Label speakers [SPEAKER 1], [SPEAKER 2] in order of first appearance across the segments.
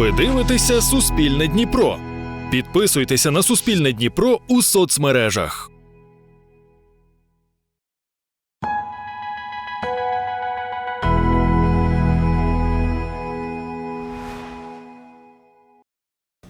[SPEAKER 1] Ви дивитеся Суспільне Дніпро. Підписуйтеся на Суспільне Дніпро у соцмережах.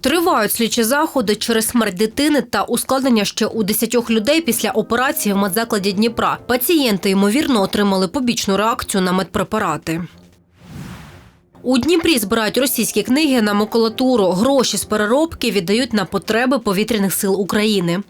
[SPEAKER 2] Тривають слідчі заходи через смерть дитини та ускладнення ще у 10 людей після операції в медзакладі Дніпра. Пацієнти ймовірно отримали побічну реакцію на медпрепарати. У Дніпрі збирають російські книги на макулатуру. Гроші з переробки віддають на потреби повітряних сил України.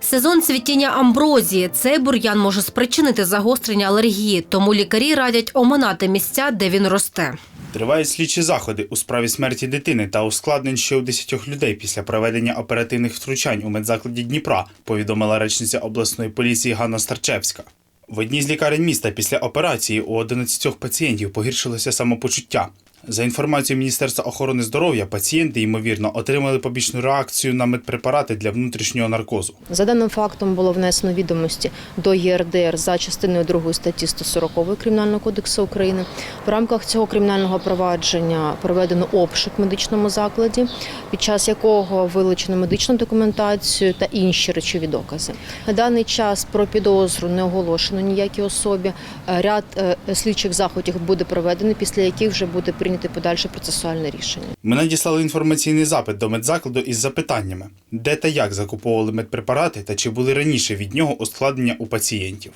[SPEAKER 2] Сезон цвітіння амброзії. Цей бур'ян може спричинити загострення алергії, тому лікарі радять оминати місця, де він росте.
[SPEAKER 3] Тривають слідчі заходи у справі смерті дитини та ускладнень ще у 10 людей після проведення оперативних втручань у медзакладі Дніпра, повідомила речниця обласної поліції Ганна Старчевська. В одній з лікарень міста після операції у 11 пацієнтів погіршилося самопочуття. За інформацією Міністерства охорони здоров'я, пацієнти, ймовірно, отримали побічну реакцію на медпрепарати для внутрішнього наркозу.
[SPEAKER 4] За даним фактом було внесено відомості до ЄРДР за частиною 2 статті 140 Кримінального кодексу України. В рамках цього кримінального провадження проведено обшук в медичному закладі, під час якого вилучено медичну документацію та інші речові докази. На даний час про підозру не оголошено ніякій особі. Е, Ряд е, слідчих заходів буде проведений, після яких вже буде прийнято подальше процесуальне рішення.
[SPEAKER 3] Ми надіслали інформаційний запит до медзакладу із запитаннями, де та як закуповували медпрепарати та чи були раніше від нього ускладнення у пацієнтів.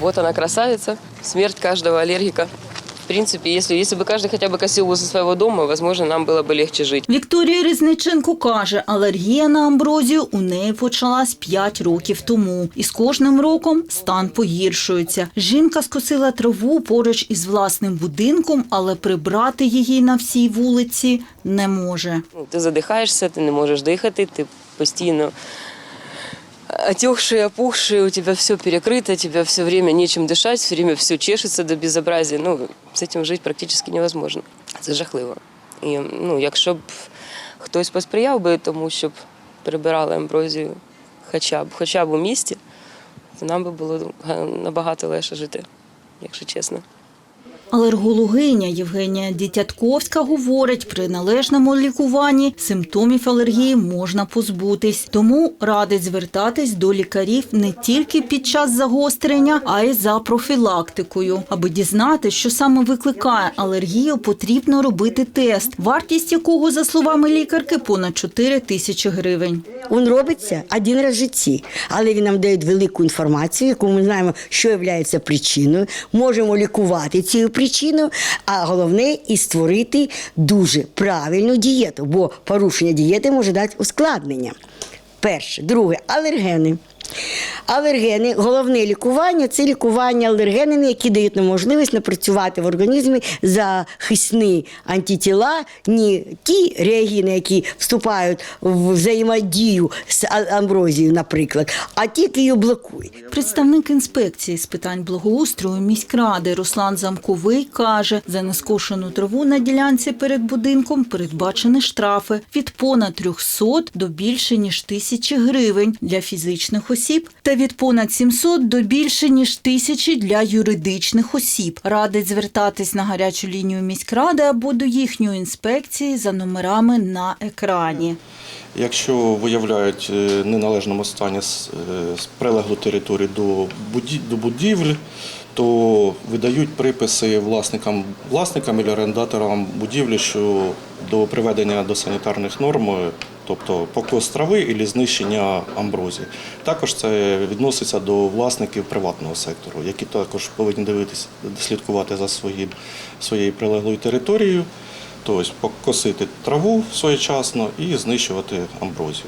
[SPEAKER 5] Вот она красавица, смерть каждого аллергика. В принципе, если, если бы каждый хотя бы косил возле своего дома, возможно, нам было бы легче жить.
[SPEAKER 6] Вікторія Різниченко каже, алергія на амброзію у неї почалась 5 років тому, і з кожним роком стан погіршується. Жінка скосила траву поруч із власним будинком, але прибрати її на всій вулиці не може.
[SPEAKER 5] Ну, Ти задихаєшся, ти не можеш дихати, ти постійно отекший, опухший, у тебя все перекрыто, тебе все время нечем дышать, все время все чешется до безобразия. Ну, з цим жити практично невозможно. Це жахливо. І ну, якщо б хтось посприяв би тому, щоб прибирали амброзію хоча б, хоча б у місті, то нам би було набагато легше жити, якщо чесно.
[SPEAKER 6] Алергологиня Євгенія Дітятковська говорить, при належному лікуванні симптомів алергії можна позбутись. Тому радить звертатись до лікарів не тільки під час загострення, а й за профілактикою. Аби дізнатися, що саме викликає алергію, потрібно робити тест, вартість якого, за словами лікарки, понад 4 тисячі гривень.
[SPEAKER 7] Він робиться один раз в житті, але він нам дає велику інформацію, яку ми знаємо, що є причиною, можемо лікувати цією причиною, а головне і створити дуже правильну дієту, бо порушення дієти може дати ускладнення. Перше, друге, алергени. Алергени, головне лікування це лікування алергенами, які дають нам можливість напрацювати в організмі захисні антитіла, не ті реагіни, які вступають в взаємодію з амброзією, наприклад, а ті, які її блокують.
[SPEAKER 6] Представник інспекції з питань благоустрою міськради Руслан Замковий каже, за нескошену траву на ділянці перед будинком передбачені штрафи від понад 300 до більше ніж тисячі гривень для фізичних осіб та від понад 700 до більше ніж тисячі для юридичних осіб. Радить звертатись на гарячу лінію міськради або до їхньої інспекції за номерами на екрані.
[SPEAKER 8] Якщо виявляють е, неналежному стані е, прилеглу територію до буді- до будівель, то видають приписи власникам, власникам і орендаторам будівлі, що до приведення до санітарних норм, тобто покос трави і знищення амброзії. Також це відноситься до власників приватного сектору, які також повинні дивитися, слідкувати за своїм, своєю прилеглою територією. Тобто покосити траву своєчасно і знищувати амброзію.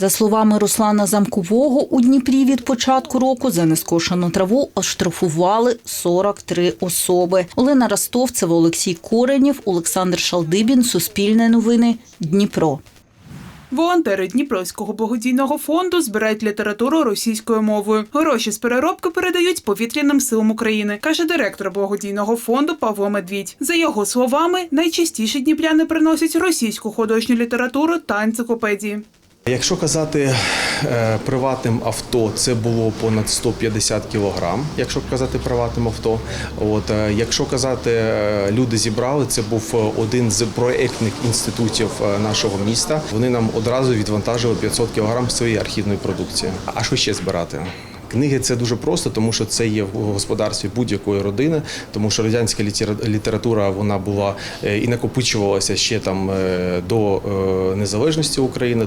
[SPEAKER 6] За словами Руслана Замкового, у Дніпрі від початку року за нескошену траву оштрафували 43 особи. Олена Ростовцева, Олексій Коренєв, Олександр Шалдибін, Суспільне новини, Дніпро.
[SPEAKER 9] Волонтери Дніпровського благодійного фонду збирають літературу російською мовою. Гроші з переробки передають повітряним силам України, каже директор благодійного фонду Павло Медвідь. За його словами, найчастіше дніпряни приносять російську художню літературу та енциклопедії.
[SPEAKER 10] Якщо казати приватним авто, це було понад 150 кілограм. Якщо казати приватним авто, от е, якщо казати е, люди зібрали, це був е, один з проєктних інститутів е, нашого міста. Вони нам одразу відвантажили 500 кілограм своєї архівної продукції. А що ще збирати? Книги це дуже просто, тому що це є в господарстві будь-якої родини, тому що радянська літера- література вона була е, і накопичувалася ще там е, до е, незалежності України.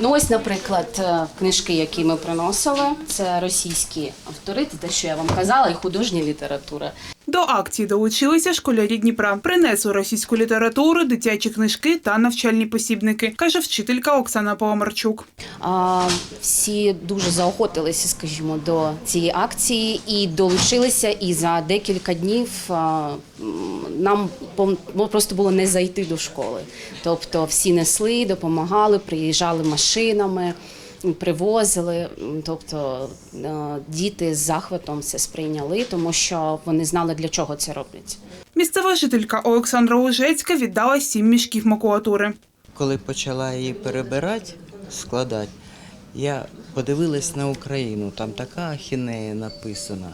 [SPEAKER 11] Ну ось, наприклад, е, книжки, які ми приносили, це російські автори, це те, що я вам казала, і художня література.
[SPEAKER 12] До акції долучилися школярі Дніпра. Принесли російську літературу, дитячі книжки та навчальні посібники, каже вчителька Оксана Паламарчук.
[SPEAKER 11] А, всі дуже заохотилися, скажімо, до цієї акції і долучилися. І за декілька днів нам просто було не зайти до школи. Тобто всі несли, допомагали, приїжджали машинами. Привозили, тобто е, діти з захватом це сприйняли, тому що вони знали для чого це роблять.
[SPEAKER 12] Місцева жителька Олександра Лужецька віддала сім мішків макулатури.
[SPEAKER 1] Коли почала її перебирати, складати, я подивилась на Україну, там така ахінея написана.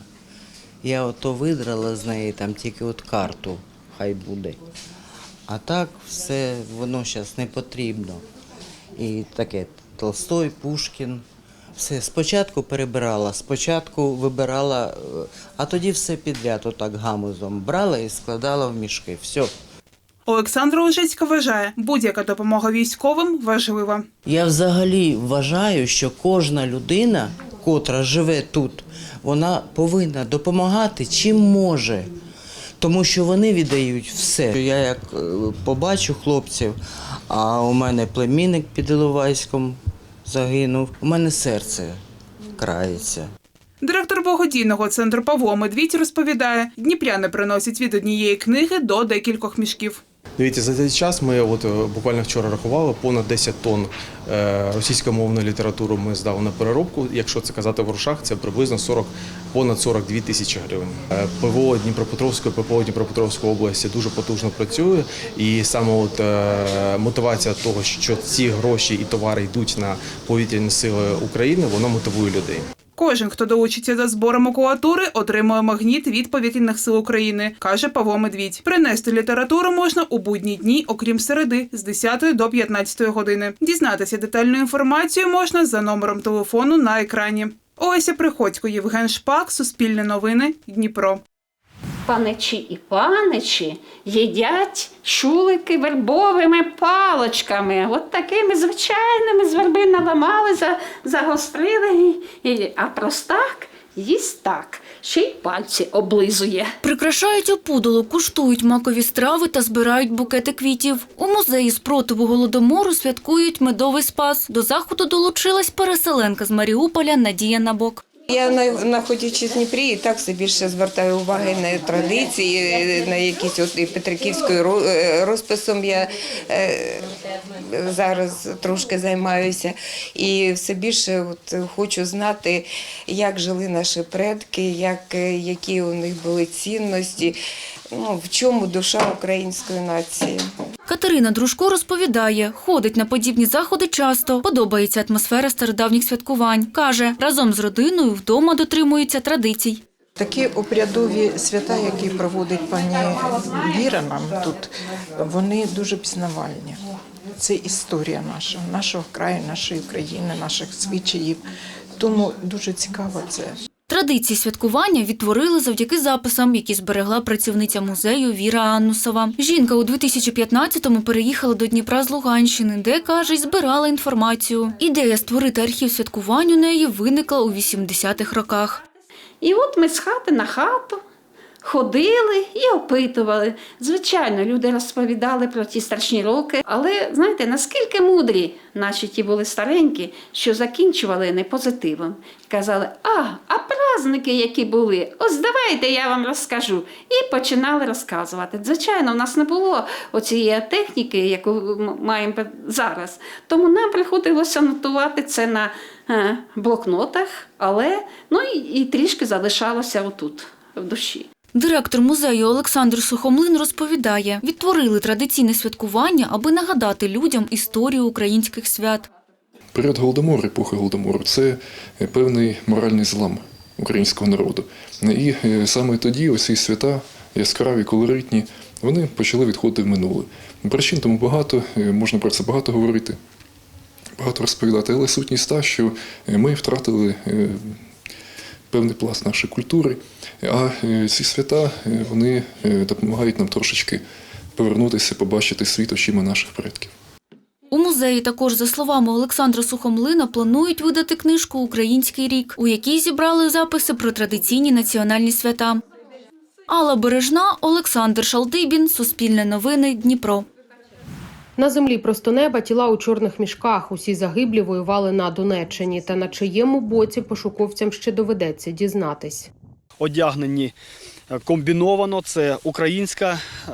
[SPEAKER 1] Я ото видрала з неї там тільки от карту, хай буде. А так все воно зараз не потрібно. І таке Толстой, Пушкін. Все, спочатку перебирала, спочатку вибирала, е, а тоді все підряд, отак гамузом брала і складала в мішки. Все.
[SPEAKER 12] Олександра Лужецька вважає, будь-яка допомога військовим важлива.
[SPEAKER 1] Я взагалі вважаю, що кожна людина, котра живе тут, вона повинна допомагати чим може. Тому що вони віддають все. Я як е, побачу хлопців, а у мене племінник під Іловайськом загинув, у мене серце крається.
[SPEAKER 12] Директор благодійного центру Павло Медвідь розповідає, дніпряни приносять від однієї книги до декількох мішків.
[SPEAKER 10] Дивіться, за цей час ми от е, буквально вчора рахували понад 10 тонн е, російськомовної літератури ми здали на переробку. Якщо це казати в грошах, це приблизно 40, понад 42 тисячі гривень. Е, ПВО Дніпропетровської, ППО Дніпропетровської області дуже потужно працює, і саме от мотивація того, що ці гроші і товари йдуть на повітряні сили України, воно мотивує людей.
[SPEAKER 12] Кожен, хто долучиться до збору макулатури, отримує магніт від повітряних сил України, каже Павло Медвідь. Принести літературу можна у будні дні, окрім середи, з 10 до 15 години. Дізнатися детальну інформацію можна за номером телефону на екрані. Олеся Приходько, Євген Шпак, Суспільне новини, Дніпро.
[SPEAKER 13] Паничі і паничі їдять чулики вербовими палочками. От такими звичайними з верби наламали, за, загострили. А простак їсть так, ще й пальці облизує.
[SPEAKER 14] Прикрашають опудолу, куштують макові страви та збирають букети квітів. У музеї спротиву голодомору святкують медовий спас. До заходу долучилась переселенка з Маріуполя Надія Набок.
[SPEAKER 15] Я на- знаходячись в Дніпрі, і так все більше звертаю уваги на традиції, на якісь от і Петриківською е, розписом я е, зараз трошки займаюся. І все більше от хочу знати, як жили наші предки, як, е, які у них були цінності, ну, в чому душа української нації.
[SPEAKER 14] Катерина Дружко розповідає, ходить на подібні заходи часто. Подобається атмосфера стародавніх святкувань. Каже, разом з родиною вдома дотримується традицій.
[SPEAKER 16] Такі обрядові свята, які проводить пані Віра нам тут, вони дуже пізнавальні. Це історія наша, нашого краю, нашої країни, наших звичаїв. Тому дуже цікаво це.
[SPEAKER 14] Традиції святкування відтворили завдяки записам, які зберегла працівниця музею Віра Аннусова. Жінка у 2015-му переїхала до Дніпра з Луганщини, де каже, збирала інформацію. Ідея створити архів святкувань у неї виникла у 80-х роках.
[SPEAKER 13] І от ми з хати на хату ходили і опитували. Звичайно, люди розповідали про ті страшні роки, але знаєте, наскільки мудрі наші ті були старенькі, що закінчували не позитивом. Казали, а, а праздники, які були, ось давайте я вам розкажу. І починали розказувати. Звичайно, у нас не було оцієї техніки, яку ми маємо зараз. Тому нам приходилося нотувати це на е, блокнотах, але ну і, і трішки залишалося отут, в душі.
[SPEAKER 14] Директор музею Олександр Сухомлин розповідає, відтворили традиційне святкування, аби нагадати людям історію українських свят.
[SPEAKER 17] Період голодомору, епохи голодомору це е, певний моральний злам українського народу. І е, саме тоді оці свята яскраві, колоритні, вони почали відходити в минуле. Причин тому багато, е, можна про це багато говорити, багато розповідати, але сутність та, що ми втратили певний пласт нашої культури, а е, ці свята е, вони е, допомагають нам трошечки повернутися, побачити світ очима наших предків.
[SPEAKER 18] У музеї також, за словами Олександра Сухомлина, планують видати книжку Український рік, у якій зібрали записи про традиційні національні свята. Алла Бережна, Олександр Шалдибін, Суспільне новини, Дніпро.
[SPEAKER 9] На землі просто неба тіла у чорних мішках. Усі загиблі воювали на Донеччині. Та на чиєму боці пошуковцям ще доведеться дізнатись.
[SPEAKER 19] одягнені е, комбіновано. Це українське е,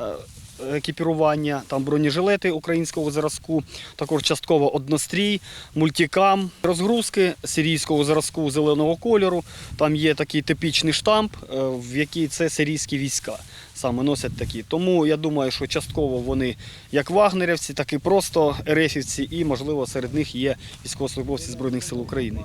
[SPEAKER 19] екіпірування, там бронежилети українського зразку, також частково однострій, мультикам, розгрузки сирійського зразку зеленого кольору. Там є такий типічний штамп, е, в який це сирійські війська саме носять такі. Тому я думаю, що частково вони як вагнерівці, так і просто ерефівці, і можливо серед них є військовослужбовці Збройних сил України.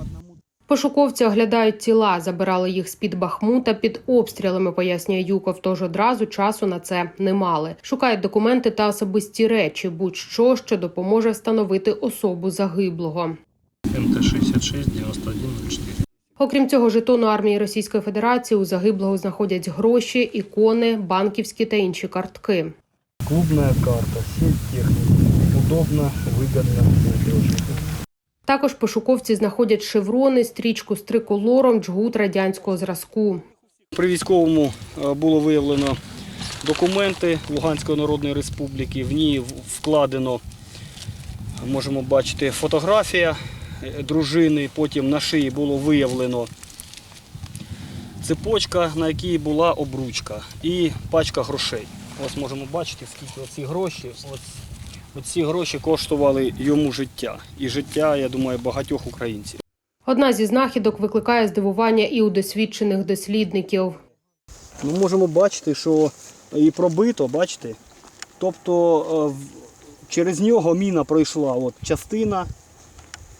[SPEAKER 9] Пошуковці оглядають тіла, забирали їх з-під Бахмута під обстрілами, пояснює Юков. Тож одразу часу на це не мали. Шукають документи та особисті речі, будь-що, що допоможе встановити особу загиблого.
[SPEAKER 19] МТ-66, 9104.
[SPEAKER 9] Окрім цього, жетону армії Російської Федерації у загиблого знаходять гроші, ікони, банківські та інші картки.
[SPEAKER 19] Клубная карта, сеть техники. Удобно, выгодно, надежно.
[SPEAKER 9] Також пошуковці знаходять шеврони, стрічку з триколором, джгут радянського зразку.
[SPEAKER 19] При військовому е, було виявлено документи Луганської Народної Республіки. В ній вкладено, можемо бачити, фотографія дружини. Потім на шиї було виявлено цепочка, на якій була обручка і пачка грошей. Ось можемо бачити, скільки оці гроші. Ось, оці гроші коштували йому життя. І життя, я думаю, багатьох українців.
[SPEAKER 9] Одна зі знахідок викликає здивування і у досвідчених дослідників.
[SPEAKER 19] Ми можемо бачити, що і пробито, бачите? Тобто е, через нього міна пройшла от, частина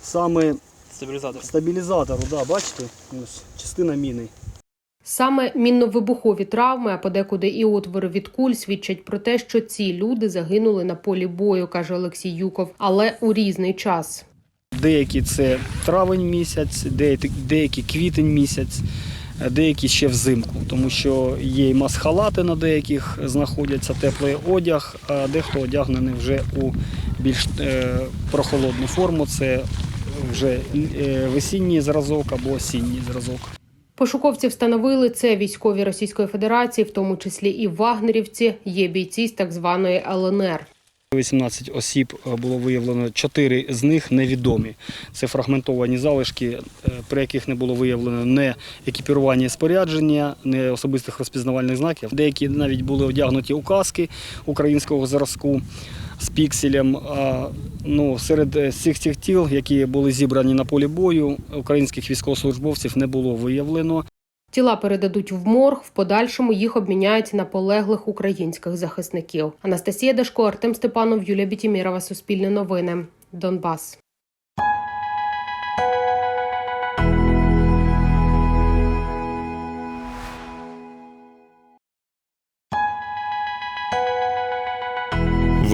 [SPEAKER 19] саме стабілізатору, стабілізатору да, бачите? Ось, частина міни.
[SPEAKER 9] Саме мінно-вибухові травми, а подекуди і отвори від куль свідчать про те, що ці люди загинули на полі бою, каже Олексій Юков, але у різний час.
[SPEAKER 19] Деякі це травень місяць, деякі, квітень місяць, деякі ще взимку, тому що є і масхалати на деяких знаходяться, теплий одяг, а дехто одягнений вже у більш е, прохолодну форму. Це вже е, весінній зразок або осінній зразок.
[SPEAKER 9] Пошуковці встановили це військові Російської Федерації, в тому числі і вагнерівці, є бійці з так званої ЛНР.
[SPEAKER 19] 18 осіб е, було виявлено, 4 з них невідомі. Це фрагментовані залишки, е, при яких не було виявлено не екіпірування і спорядження, не особистих розпізнавальних знаків. Деякі навіть були одягнуті у каски українського зразку з пікселем. Ну, серед всіх цих цих тіл, які були зібрані на полі бою, українських військовослужбовців не було виявлено.
[SPEAKER 9] Тіла передадуть в морг, в подальшому їх обміняють на полеглих українських захисників. Анастасія Дашко, Артем Степанов, Юлія Бітімірова, Суспільне новини, Донбас.